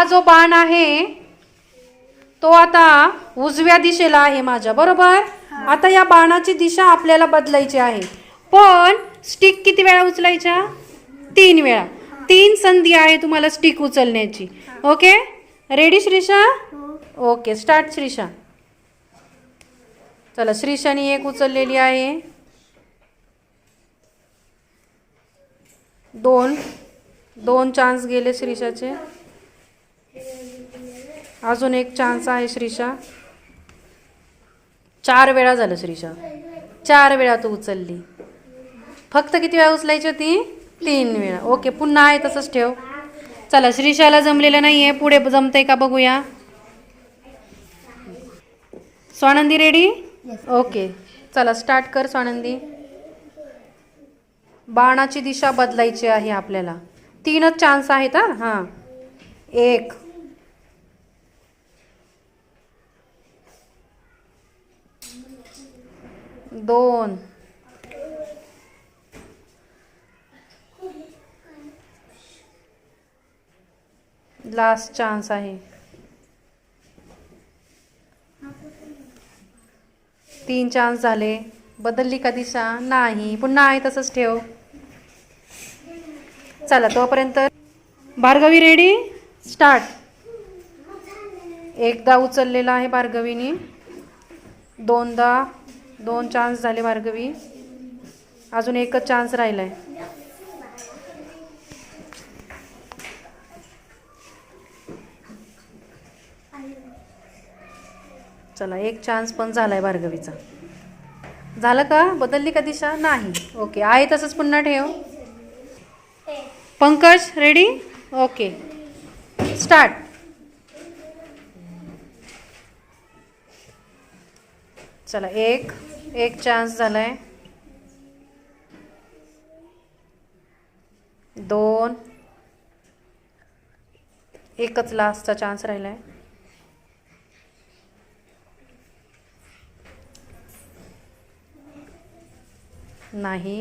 हा जो बाण आहे तो आता उजव्या दिशेला आहे माझ्या बरोबर? आता या बाणाची दिशा आपल्याला बदलायची आहे. पण स्टिक किती वेळा उचलायच्या? तीन वेळा. तीन संधी आहे तुम्हाला स्टिक उचलण्याची. Okay ready Shrisha okay start Shrisha चला श्रीषाने एक उचललेली आहे. दोन. दोन चान्स गेले श्रीषाचे अजून एक चान्स आहे श्रीषा चार वेळा झालं श्रीषा चार वेळा तू उचलली. फक्त किती वेळा उचलायची होती? तीन वेळा. ओके पुन्हा आहे तसंच ठेव. चला श्रीषाला जमलेलं नाही आहे पुढे जमतंय का बघूया. स्वानंदी रेडी ओके चला स्टार्ट कर स्वानंदी. बाणाची दिशा बदलायची आहे आपल्याला. तीनच चान्स आहेत हां. एक दोन. लास्ट चान्स आहे. तीन चान्स झाले. बदलली का दिशा? नाही. पुन्हा आहे तसंच ठेव. चला तोपर्यंत भार्गवी रेडी स्टार्ट एकदा उचललेला आहे भार्गवीने. दोनदा. दोन चान्स झाले भार्गवी अजून एकच चान्स राहिला आहे चला एक चान्स पण झालाय भार्गवीचा झालं का? बदलली का दिशा? नाही. ओके आहे तसंच पुन्हा ठेव. पंकज रेडी ओके स्टार्ट चला एक एक चान्स झालाय. दोन. एकच लास्टचा चान्स राहिलाय. नाही.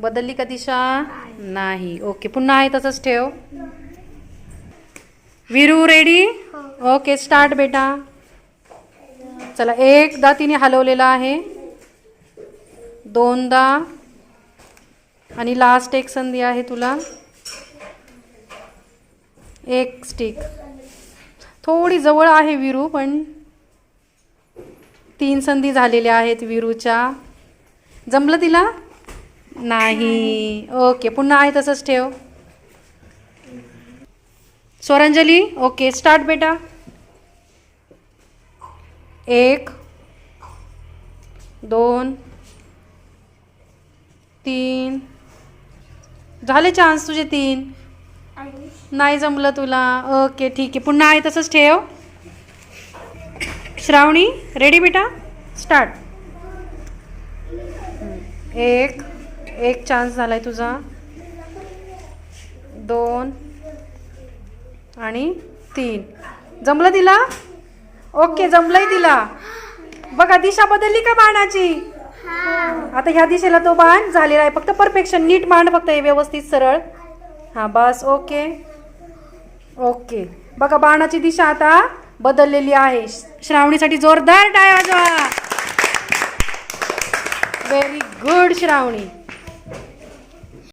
बदलली का दिशा? नाही. ओके पुन्हा आहे तसंच ठेव. विरू रेडी ओके स्टार्ट बेटा. चला एकदा तिने हलवलेला आहे. दोनदा. आणि लास्ट एक संधी आहे तुला. एक स्टिक थोडी जवळ आहे विरू पण तीन संधी झालेल्या आहेत विरूच्या. जमलं तिला? नाही. ओके पुन्हा आहे तसंच ठेव. स्वरांजली ओके स्टार्ट बेटा. एक दोन तीन. झाले चान्स तुझे तीन. नाही जमलं तुला. ओके ठीक आहे. पुन्हा आहे तसंच ठेव. श्रावणी रेडी बेटा? स्टार्ट एक एक चान्स झाला आहे तुझा. दोन आणि तीन. जमलं तिला? ओके जमलंय तिला. बघा दिशा बदलली का बाणाची? आता ह्या दिशेला तो बाण झालेला आहे. फक्त परफेक्शन नीट मांड फक्त हे व्यवस्थित सरळ. हां बस ओके. ओके. बघा बाणाची दिशा आता बदललेली आहे. श्रावणीसाठी जोरदार टाय वाजवा व्हेरी गुड श्रावणी.